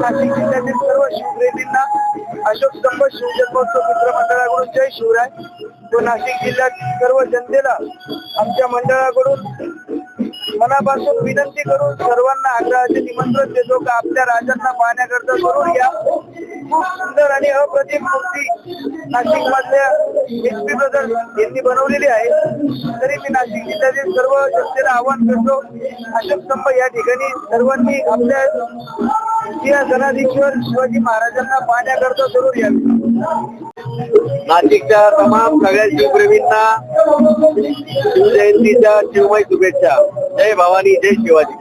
नाशिक जिल्ह्यातील सर्व शिवप्रेमींना अशोक स्तंभ शिवजन्मोत्सव मित्र मंडळाकडून जय शिवराय. तो नाशिक जिल्ह्यात सर्व जनतेला आमच्या मंडळाकडून मनापासून विनंती करून सर्वांना आग्रहाचे निमंत्रण देतो का आपल्या राजांना पाहण्याकरता जरूर या. खूप सुंदर आणि अप्रतिम मूर्ती नाशिक मधल्या एस पी ब्रदर यांनी बनवलेली आहे. तरी मी नाशिक जिल्ह्यातील सर्व जनतेला आवाहन करतो अशोक स्तंभ या ठिकाणी सर्वांनी आपल्या या धनाधीश्वर शिवाजी महाराजांना पाहण्याकरता जरूर या नाशिकच्या तमाम सगळ्या शिवप्रेमींना शिवजयंतीच्या शिवमय शुभेच्छा. जय भवानी जय शिवाजी.